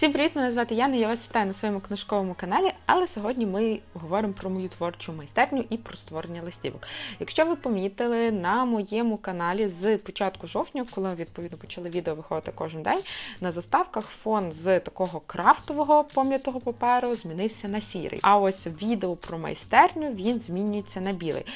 Всім привіт, мене звати Яна. Я вас вітаю на своєму книжковому каналі. Але сьогодні ми говоримо про мою творчу майстерню і про створення листівок. Якщо ви помітили на моєму каналі з початку жовтня, коли відповідно почали відео виходити кожен день, на заставках фон з такого крафтового пом'ятого паперу змінився на сірий. А ось відео про майстерню він змінюється на білий.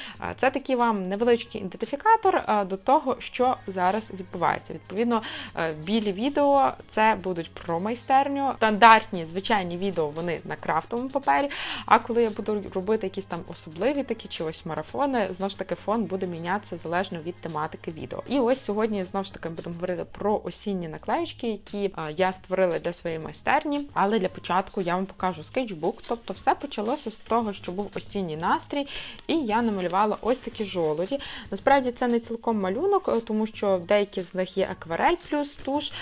Це такий вам невеличкий ідентифікатор до того, що зараз відбувається. Відповідно, е, білі відео це будуть про майстерню. Стандартні звичайні відео вони на крафтовому папері. А коли я буду робити якісь там особливі такі чи ось марафони, знову ж таки фон буде мінятися залежно від тематики відео. І ось сьогодні знову ж таки будемо говорити про осінні наклеючки, які я створила для своєї майстерні. Але для початку я вам покажу скетчбук. Тобто, все почалося з того, що був осінній настрій, і я намалювала ось такі жолоді. Насправді це не цілком малюнок, е, тому що деякі з них є акварель плюс туш,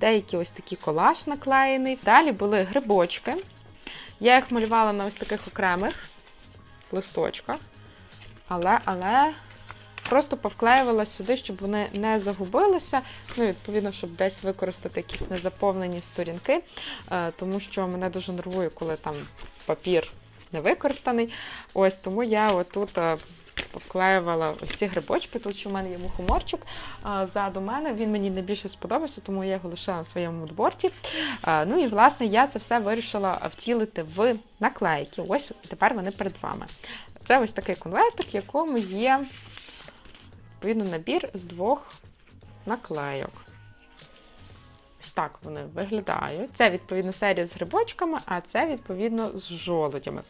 деякі ось такі колаж наклеєний. Далі були грибочки. Я їх малювала на ось таких окремих листочках. Але, але просто повклеювала сюди, щоб вони не загубилися. Ну, відповідно, щоб десь використати якісь незаповнені сторінки, е, тому що мене дуже нервує, коли там папір не використаний. Ось тому я отут. Повклеювала ось ці грибочки. Тут ще в мене є мухоморчик ззаду мене. Він мені найбільше сподобався, тому я його лишила на своєму мудборді. Ну і власне я це все вирішила втілити в наклейки. Ось тепер вони перед вами. Це ось такий конвертик, в якому є відповідно набір з двох наклейок. Так вони виглядають. Це відповідно серія з грибочками, а це відповідно з жолудями.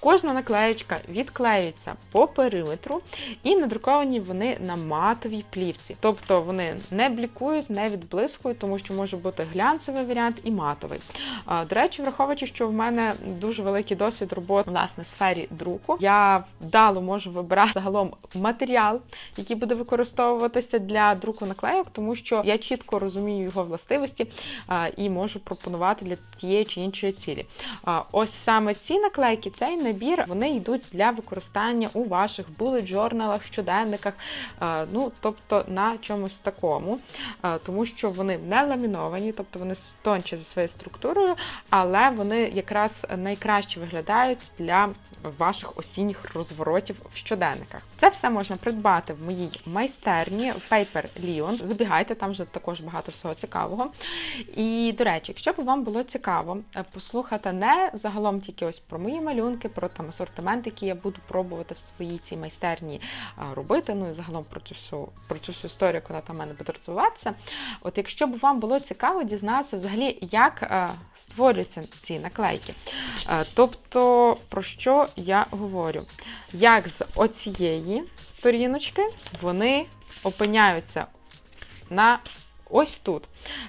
Кожна наклеєчка відклеюється по периметру, і надруковані вони на матовій плівці. Тобто вони не блікують, не відблискують, тому що може бути глянцевий варіант і матовий. До речі, враховуючи, що в мене дуже великий досвід роботи власне в сфері друку, я вдало можу вибирати загалом матеріал, який буде використовуватися для друку наклейок, тому що я чітко розумію його властивості і можу пропонувати для тієї чи іншої цілі. Ось саме ці наклейки, цей набір, вони йдуть для використання у ваших bullet журналах, щоденниках, ну тобто на чомусь такому, тому що вони не ламіновані, тобто вони тонші за своєю структурою, але вони якраз найкраще виглядають для ваших осінніх розворотів в щоденниках. Це все можна придбати в моїй майстерні Paper Leon. Забігайте, там вже також багато всього цікавого. І, до речі, якщо б вам було цікаво е, послухати не загалом тільки ось про мої малюнки, про там асортимент, який я буду пробувати в своїй цій майстерні робити, ну і загалом про цю всю про цю всю історію, яка там в мене буде розвиватися. От якщо б вам було цікаво дізнатися взагалі, як е, створюються ці наклейки. Е, тобто, про що я говорю? Як з оцієї сторіночки вони опиняються на ось тут.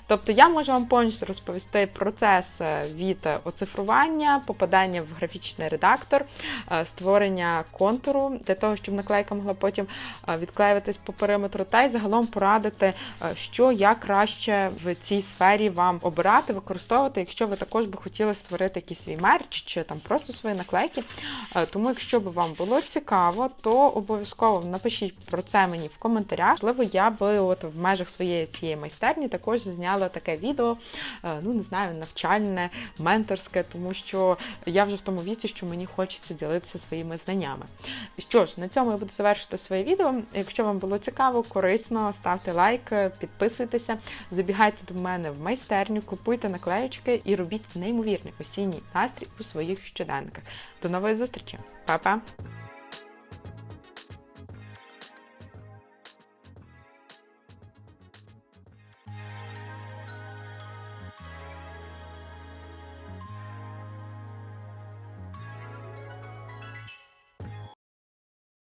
Тобто я можу вам повністю розповісти процес е, від оцифрування, попадання в графічний редактор, е, створення контуру для того, щоб наклейка могла потім е, відклеюватись по периметру, та й загалом порадити, що як краще в цій сфері вам обирати, використовувати, якщо ви також би хотіли створити якийсь свій мерч чи там просто свої наклейки. Тому, якщо б вам було цікаво, то обов'язково напишіть про це мені в коментарях. Можливо, я би от в межах своєї цієї майстерні також зняла таке відео, е, ну не знаю, навчальне, менторське, тому що я вже в тому віці, що мені хочеться ділитися своїми знаннями. Що ж, на цьому я буду завершити своє відео. Якщо вам було цікаво, корисно, ставте лайк, підписуйтеся, забігайте до мене в майстерню, купуйте наклеючки і робіть неймовірний осінній настрій у своїх щоденниках. До нової зустрічі, Па-па!